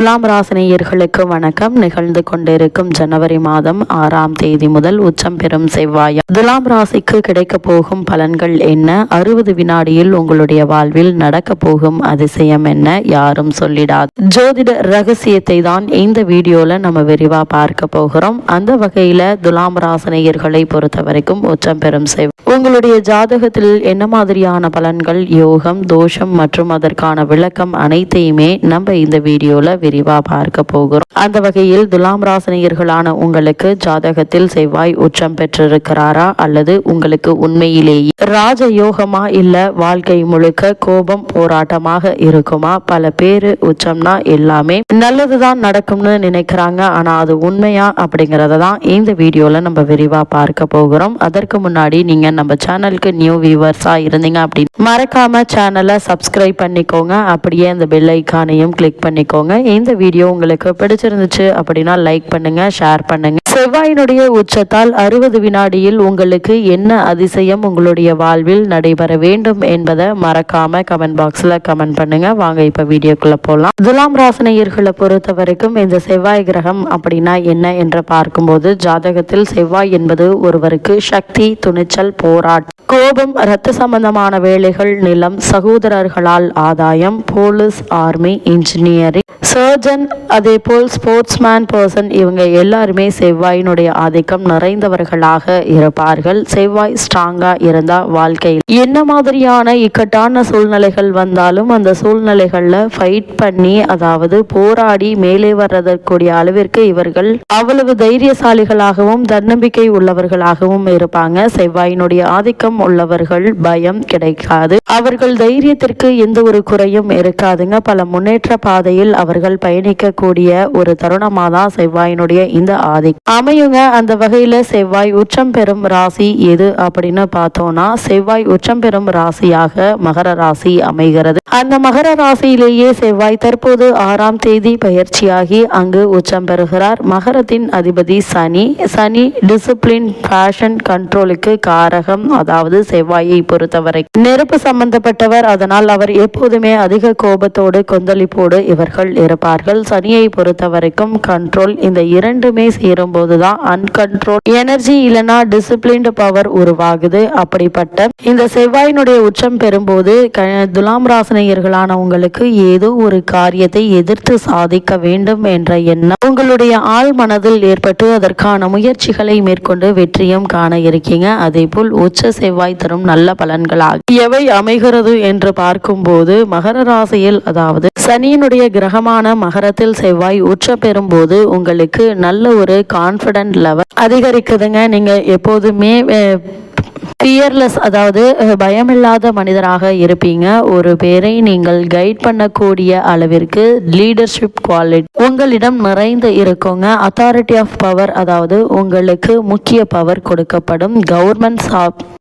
துலாம் ராசினியர்களுக்கு வணக்கம். நிகழ்ந்து கொண்டிருக்கும் ஜனவரி மாதம் ஆறாம் தேதி முதல் உச்சம் பெறும் செவ்வாயம் துலாம் ராசிக்கு கிடைக்க போகும் பலன்கள் என்ன? அறுபது வினாடியில் உங்களுடைய வாழ்வில் நடக்க போகும் அதிசயம் என்ன? யாரும் சொல்லிடாது. ஜோதிட ரகசியத்தை தான் இந்த வீடியோல நம்ம விரிவா பார்க்க போகிறோம். அந்த வகையில துலாம் ராசினியர்களை பொறுத்த வரைக்கும் உச்சம் பெறும் செவ்வாய் உங்களுடைய ஜாதகத்தில் என்ன மாதிரியான பலன்கள்? யோகம் தோஷம் மற்றும் அதற்கான விளக்கம் அனைத்தையுமே நம்ம இந்த வீடியோல விரிவாக பார்க்க போகிறோம். அந்த வகையில் துலாம் ராசினியர்களான உங்களுக்கு ஜாதகத்தில் செவ்வாய் உச்சம் பெற்றிருக்கிறாரா அல்லது உங்களுக்கு உண்மையிலேயே ராஜ யோகமா இல்ல வாழ்க்கை முழுக்க கோபம் போராட்டமாக இருக்குமா? பல பேரு உச்சம்னா எல்லாமே நல்லதுதான் நடக்கும்னு நினைக்கிறாங்க. ஆனா அது உண்மையா அப்படிங்கறத தான் இந்த வீடியோல நம்ம விரிவா பார்க்க போகிறோம். அதற்கு முன்னாடி நீங்க நம்ம சேனலுக்கு நியூ வியூவர்ஸா இருந்தீங்க அப்படின்னு மறக்காம சேனலை சப்ஸ்கிரைப் பண்ணிக்கோங்க. அப்படியே அந்த பெல் ஐக்கானையும் கிளிக் பண்ணிக்கோங்க. இந்த வீடியோ உங்களுக்கு பிடிச்சிருந்துச்சு அப்படின்னா லைக் பண்ணுங்க ஷேர் பண்ணுங்க. செவ்வாயினுடைய உச்சத்தால் அறுபது வினாடியில் உங்களுக்கு என்ன அதிசயம் உங்களுடைய வாழ்வில் நடைபெற வேண்டும் என்பதை மறக்காம கமெண்ட் பாக்ஸ்ல கமெண்ட் பண்ணுங்க. வாங்க இப்ப வீடியோக்குள்ள போலாம். துலாம் ராசினியர்களை பொறுத்த வரைக்கும் இந்த செவ்வாய் கிரகம் அப்படின்னா என்ன என்று பார்க்கும்போது ஜாதகத்தில் செவ்வாய் என்பது ஒருவருக்கு சக்தி துணிச்சல் போராட்டம் கோபம் இரத்த சம்பந்தமான வேலைகள் நிலம் சகோதரர்களால் ஆதாயம் போலீஸ் ஆர்மி இன்ஜினியரிங் சர்ஜன் அதே போல் ஸ்போர்ட்ஸ்மேன் பர்சன் இவங்க எல்லாருமே செவ்வாயினுடைய ஆதிக்கம் நிறைந்தவர்களாக இருப்பார்கள். செவ்வாய் ஸ்ட்ராங்கா இருந்தா வாழ்க்கையில் என்ன மாதிரியான இக்கட்டான சூழ்நிலைகள் வந்தாலும் அந்த சூழ்நிலைகள்ல ஃபைட் பண்ணி அதாவது போராடி மேலே வர்றதற்குரிய அளவிற்கு இவர்கள் அவ்வளவு தைரியசாலிகளாகவும் தன்னம்பிக்கை உள்ளவர்களாகவும் இருப்பாங்க. செவ்வாயினுடைய ஆதிக்கம் உள்ளவர்கள் பயம் கிடைக்காது. அவர்கள் தைரியத்திற்கு எந்த ஒரு குறையும் இருக்காதுங்க. பல முன்னேற்ற பாதையில் அவர்கள் பயணிக்கக்கூடிய ஒரு தருணமா தான் செவ்வாயினுடைய இந்த ஆதிக்கம் அமையுங்க. அந்த வகையில செவ்வாய் உச்சம் பெறும் ராசி எது அப்படின்னு பார்த்தோம்னா செவ்வாய் உச்சம் பெறும் ராசியாக மகர ராசி அமைகிறது. அந்த மகர ராசியிலேயே செவ்வாய் தற்போது ஆறாம் தேதி பயிற்சியாகி அங்கு உச்சம் பெறுகிறார். மகரத்தின் அதிபதி சனி. சனி டிசிப்ளின் ஃபேஷன் கண்ட்ரோலுக்கு காரகம் அதாவது அதாவது செவ்வாயை பொறுத்தவரை. நெருப்பு சம்பந்தப்பட்டவர் அதனால் அவர் எப்போதுமே அதிக கோபத்தோடு கொந்தளிப்போடு இவர்கள் இருப்பார்கள். சனியை பொறுத்தவரைக்கும் கண்ட்ரோல் இந்த இரண்டுமே சேரும் போதுதான் அன்கண்ட்ரோல் எனர்ஜி இல்லைனா டிசிப்ளின்டு பவர் உருவாகுது. அப்படிப்பட்ட இந்த செவ்வாயினுடைய உச்சம் பெறும்போது துலாம் ராசினியர்களான உங்களுக்கு ஏதோ ஒரு காரியத்தை எதிர்த்து சாதிக்க வேண்டும் என்ற எண்ணம் உங்களுடைய ஆள் மனதில் ஏற்பட்டு அதற்கான முயற்சிகளை மேற்கொண்டு வெற்றியும் காண இருக்கீங்க. அதே போல் உச்ச செவ்வாய் தரும் நல்ல பலன்களாக. எவை அமைகிறது என்று பார்க்கும்போது மகர ராசியில் அதாவது சனியினுடைய கிரகமான மகரத்தில் செவ்வாய் உச்ச பெறும்போது உங்களுக்கு நல்ல ஒரு கான்ஃபிடென்ட் லெவல் அதிகரிக்குதுங்க. நீங்க எப்போதுமே ஃபியர்லெஸ் அதாவது பயமில்லாத மனிதராக இருப்பீங்க. ஒரு பேரை நீங்கள் கைட் பண்ணக்கூடிய அளவிற்கு லீடர்ஷிப் குவாலிட்டி உங்களிடம் நிறைந்து இருக்குங்க. அத்தாரிட்டி ஆஃப் பவர் அதாவது உங்களுக்கு முக்கிய பவர் கொடுக்கப்படும். கவர்மெண்ட்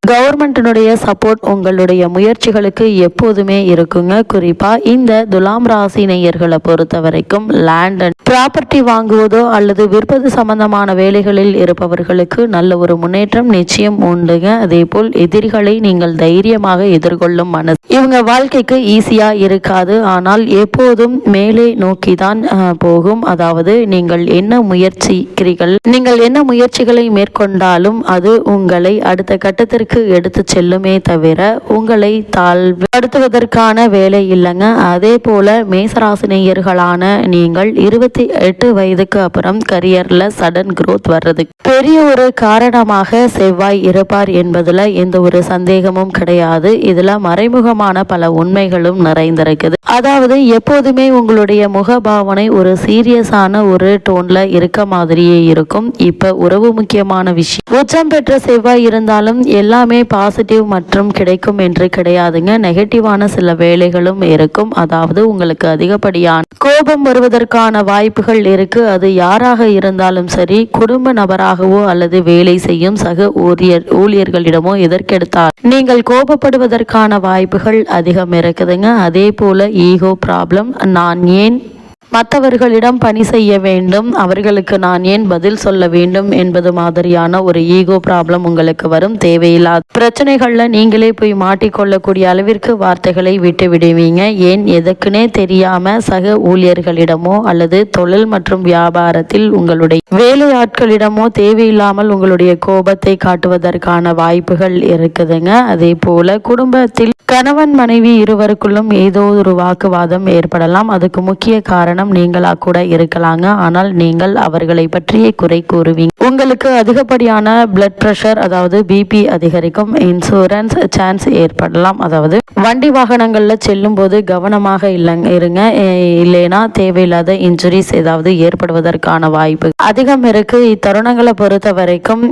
கவர்மெண்டினுடைய சப்போர்ட் உங்களுடைய முயற்சிகளுக்கு எப்போதுமே இருக்குங்க. குறிப்பா இந்த துலாம் ராசி நேயர்களை பொறுத்த வரைக்கும் லேண்ட் அண்ட் ப்ராப்பர்ட்டி வாங்குவதோ அல்லது விற்பது சம்பந்தமான வேலைகளில் இருப்பவர்களுக்கு நல்ல ஒரு முன்னேற்றம் நிச்சயம் உண்டுங்க. அதே போல் எதிரிகளை நீங்கள் தைரியமாக எதிர்கொள்ளும் மனசு. இவங்க வாழ்க்கைக்கு ஈஸியா இருக்காது. ஆனால் எப்போதும் மேலே நோக்கி தான் போகும். அதாவது நீங்கள் என்ன முயற்சிக்கிறீர்கள் நீங்கள் என்ன முயற்சிகளை மேற்கொண்டாலும் அது உங்களை அடுத்த கட்டத்திற்கு எடுத்து செல்லுமே தவிர உங்களை தாழ்வுபடுத்துவதற்கான வேலை இல்லைங்க. அதே போல மேசராசினியர்களான நீங்கள் இருபத்தி எட்டு வயதுக்கு அப்புறம் கரியர்ல சடன் குரோத் வர்றது. பெரிய ஒரு காரணமாக செவ்வாய் இருப்பார் என்பதுல எந்த ஒரு சந்தேகமும் கிடையாது. இதுல மறைமுகமான பல உண்மைகளும் நிறைந்திருக்குது. அதாவது எப்போதுமே உங்களுடைய முகபாவனை ஒரு சீரியஸான ஒரு டோன்ல இருக்க மாதிரியே இருக்கும். இப்ப உறவு முக்கியமான விஷயம். உச்சம் பெற்ற செவ்வாய் இருந்தாலும் எல்லாமே பாசிட்டிவ் மற்றும் கிடைக்கும் என்று கிடையாதுங்க. நெகட்டிவான சில வேலைகளும் இருக்கும். அதாவது உங்களுக்கு அதிகப்படியான கோபம் வருவதற்கான வாய்ப்புகள் இருக்கு. அது யாராக இருந்தாலும் சரி குடும்ப நபராகவோ அல்லது வேலை செய்யும் சக ஊழியர் ஊழியர்களிடமோ எதற்கெடுத்தால் நீங்கள் கோபப்படுவதற்கான வாய்ப்புகள் அதிகம் இருக்குதுங்க. அதே போல ஈகோ ப்ராப்ளம் நான் ஏன் மற்றவர்களிடம் பணி செய்ய வேண்டும். அவர்களுக்கு நான் ஏன் பதில் சொல்ல வேண்டும் என்பது மாதிரியான ஒரு ஈகோ ப்ராப்ளம் உங்களுக்கு வரும். தேவையில்லாத பிரச்சனைகள்ல நீங்களே போய் மாட்டிக்கொள்ளக்கூடிய அளவிற்கு வார்த்தைகளை விட்டு விடுவீங்க. ஏன்? எதுக்குன்னே தெரியாம சக ஊழியர்களிடமோ அல்லது தொழில் மற்றும் வியாபாரத்தில் உங்களுடைய வேலையாட்களிடமோ தேவையில்லாமல் உங்களுடைய கோபத்தை காட்டுவதற்கான வாய்ப்புகள் இருக்குதுங்க. அதே போல குடும்பத்தில் கணவன் மனைவி இருவருக்குள்ளும் ஏதோ ஒரு வாக்குவாதம் ஏற்படலாம். அதுக்கு முக்கிய காரணம் காரணம் நீங்களா கூட இருக்கலாங்க. ஆனால் நீங்கள் அவர்களை பற்றியே குறை கூறுவீங்க. உங்களுக்கு அதிகப்படியான பிளட் பிரஷர் அதாவது பிபி அதிகரிக்கும். இன்சூரன்ஸ் சான்ஸ் ஏற்படலாம். அதாவது வண்டி வாகனங்கள்ல செல்லும் போது கவனமாக இல்லைங்க இருங்க. இல்லைனா தேவையில்லாத இன்ஜுரிஸ் ஏதாவது ஏற்படுவதற்கான வாய்ப்பு அதிகம் இருக்கு. இத்தருணங்களை பொறுத்த வரைக்கும்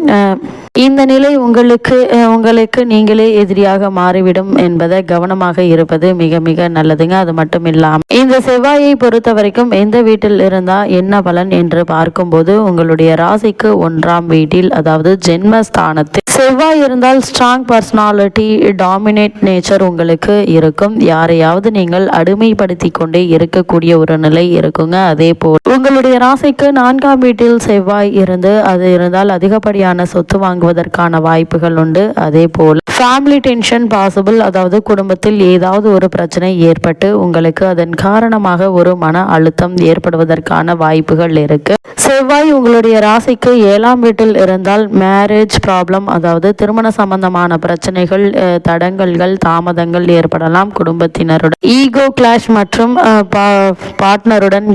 இந்த நிலை உங்களுக்கு உங்களுக்கு நீங்களே எதிரியாக மாறிவிடும் என்பதை கவனமாக இருப்பது மிக மிக நல்லதுங்க. அது மட்டும் இல்லாமல் இந்த செவ்வாயை பொறுத்த வரைக்கும் எந்த வீட்டில் இருந்தால் என்ன பலன் என்று பார்க்கும்போது உங்களுடைய ராசிக்கு ஒன்றாம் வீட்டில் அதாவது ஜென்மஸ்தானத்தில். செவ்வாய் இருந்தால் ஸ்ட்ராங் பர்சனாலிட்டி டாமினேட் நேச்சர் உங்களுக்கு இருக்கும். யாரையாவது நீங்கள் அடிமைப்படுத்தி கொண்டே இருக்கக்கூடிய ஒரு நிலை இருக்குங்க. அதே போல் உங்களுடைய ராசிக்கு நான்காம் வீட்டில் செவ்வாய் இருந்து அது இருந்தால் அதிகப்படியான சொத்து வாங்குவதற்கான வாய்ப்புகள் உண்டு. அதே போல் ஃபேமிலி டென்ஷன் பாசிபிள் அதாவது குடும்பத்தில் ஏதாவது ஒரு பிரச்சனை ஏற்பட்டு உங்களுக்கு அதன் காரணமாக ஒரு மன அழுத்தம் ஏற்படுவதற்கான வாய்ப்புகள் இருக்கு. செவ்வாய் உங்களுடைய ராசிக்கு ஏழாம் வீட்டில் இருந்தால் மேரேஜ் ப்ராப்ளம் அதாவது திருமண சம்பந்தமான பிரச்சனைகள் தடங்கல்கள் தாமதங்கள் ஏற்படலாம் குடும்பத்தினருடன். ஈகோ கிளாஷ் மற்றும் பார்ட்னருடன்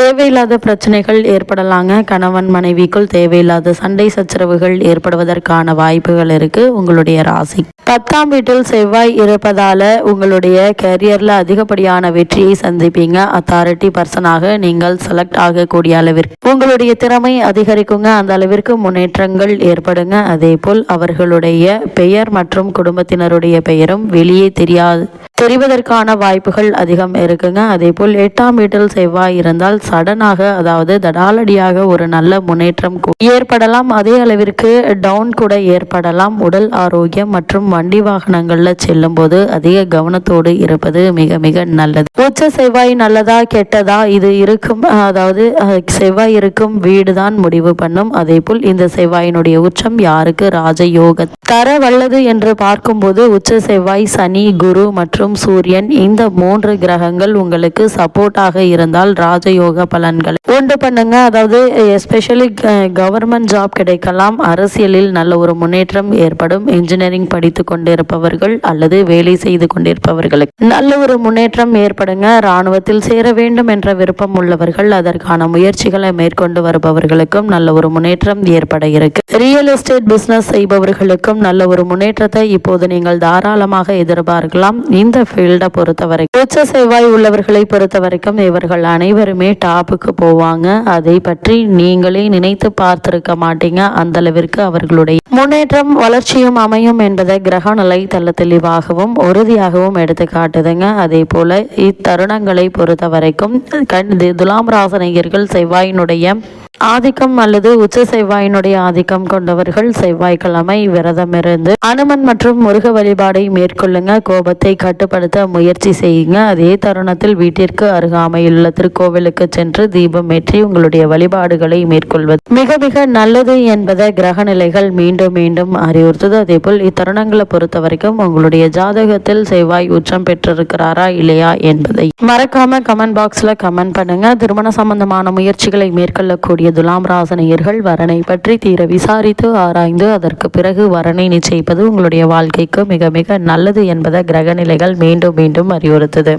தேவையில்லாத பிரச்சனைகள் ஏற்படலாங்க. கணவன் மனைவிக்குள் தேவையில்லாத சண்டை சச்சரவுகள் ஏற்படுவதற்கான வாய்ப்புகள் இருக்கு. உங்களுடைய ராசி. பத்தாம் வீட்டில் செவ்வாய் இருப்பதால உங்களுடைய கரியர்ல அதிகப்படியான வெற்றியை சந்திப்பீங்க. அத்தாரிட்டி பர்சனாக நீங்கள் செலக்ட் ஆகக்கூடிய அளவிற்கு. உங்களுடைய திறமை அதிகரிக்குங்க. அந்த அளவிற்கு முன்னேற்றங்கள் ஏற்படுங்க. அதே போல் அவர்களுடைய பெயர் மற்றும் குடும்பத்தினருடைய பெயரும் வெளியே தெரியாது. தெரிவதற்கான வாய்ப்புகள் அதிகம் இருக்குங்க. அதே போல் எட்டாம் வீட்டில் செவ்வாய் இருந்தால் சடனாக அதாவது தடாலடியாக ஒரு நல்ல முன்னேற்றம் ஏற்படலாம். அதே அளவிற்கு டவுன் கூட ஏற்படலாம். உடல் ஆரோக்கியம் மற்றும் வண்டி வாகனங்கள்ல செல்லும் போது அதிக கவனத்தோடு இருப்பது மிக மிக நல்லது. உச்ச செவ்வாய் நல்லதா கெட்டதா? இது இருக்கும் அதாவது செவ்வாய் இருக்கும் வீடு தான் முடிவு பண்ணும். அதே போல் இந்த செவ்வாயினுடைய உச்சம் யாருக்கு? ராஜயோக தர வல்லது என்று பார்க்கும்போது உச்ச செவ்வாய் சனி குரு மற்றும் சூரியன் இந்த மூன்று கிரகங்கள் உங்களுக்கு சப்போர்ட்டாக இருந்தால் ராஜயோக பலன்கள் உண்டு பண்ணுங்க. அதாவது எஸ்பெஷலி கவர்மெண்ட் ஜாப் கிடைக்கலாம். அரசியலில் நல்ல ஒரு முன்னேற்றம் ஏற்படும். இன்ஜினியரிங் படித்து கொண்டிருப்பவர்கள் அல்லது வேலை செய்து கொண்டிருப்பவர்களுக்கு நல்ல ஒரு முன்னேற்றம் ஏற்படுங்க. இராணுவத்தில் சேர வேண்டும் என்ற விருப்பம் உள்ளவர்கள் அதற்கான முயற்சிகளை மேற்கொண்டு வருபவர்களுக்கும் நல்ல ஒரு முன்னேற்றம் ஏற்பட இருக்கு. ரியல் எஸ்டேட் பிசினஸ் செய்பவர்களுக்கும் நல்ல ஒரு முன்னேற்றத்தை இப்போது நீங்கள் தாராளமாக எதிர்பார்க்கலாம். இந்த ஃபீல்டை பொறுத்தவரை உச்ச செவ்வாய் உள்ளவர்களை பொறுத்தவரைக்கும் இவர்கள் அனைவருமே டாப்புக்கு போவாங்க. அதை பற்றி நீங்களே நினைத்து பார்த்திருக்க மாட்டீங்க. அந்த அளவிற்கு அவர்களுடைய முன்னேற்றம் வளர்ச்சியும் அமையும் என்பதை கிரக நிலை தள்ள தெளிவாகவும் உறுதியாகவும் எடுத்து காட்டுதுங்க. அதே போல இத்தருணங்களை பொறுத்த வரைக்கும் கண் துலாம் ராசனையர்கள் செவ்வாயினுடைய ஆதிக்கம் அல்லது உச்ச செவ்வாயினுடைய ஆதிக்கம் கொண்டவர்கள் செவ்வாய்க்கிழமை விரதமிருந்து அனுமன் மற்றும் முருக வழிபாடை மேற்கொள்ளுங்க. கோபத்தை கட்டுப்படுத்த முயற்சி செய்யுங்க. அதே தருணத்தில் வீட்டிற்கு அருகாமையுள்ள திருக்கோவிலுக்கு சென்று தீபம் ஏற்றி உங்களுடைய வழிபாடுகளை மேற்கொள்வது மிக மிக நல்லது என்பதை கிரக நிலைகள் மீண்டும் மீண்டும் அறிவுறுத்துது. அதே போல் இத்தருணங்களை பொறுத்த வரைக்கும் உங்களுடைய ஜாதகத்தில் செவ்வாய் உச்சம் பெற்றிருக்கிறாரா இல்லையா என்பதை மறக்காம கமெண்ட் பாக்ஸ்ல கமெண்ட் பண்ணுங்க. திருமண சம்பந்தமான முயற்சிகளை மேற்கொள்ளக்கூடிய துலாம் ராசனையர்கள் வரனை பற்றி தீர விசாரித்து ஆராய்ந்து அதற்கு பிறகு வரனை நிச்சயிப்பது உங்களுடைய வாழ்க்கைக்கு மிக மிக நல்லது என்பதை கிரக நிலைகள் மீண்டும் மீண்டும் அறிவுறுத்துது.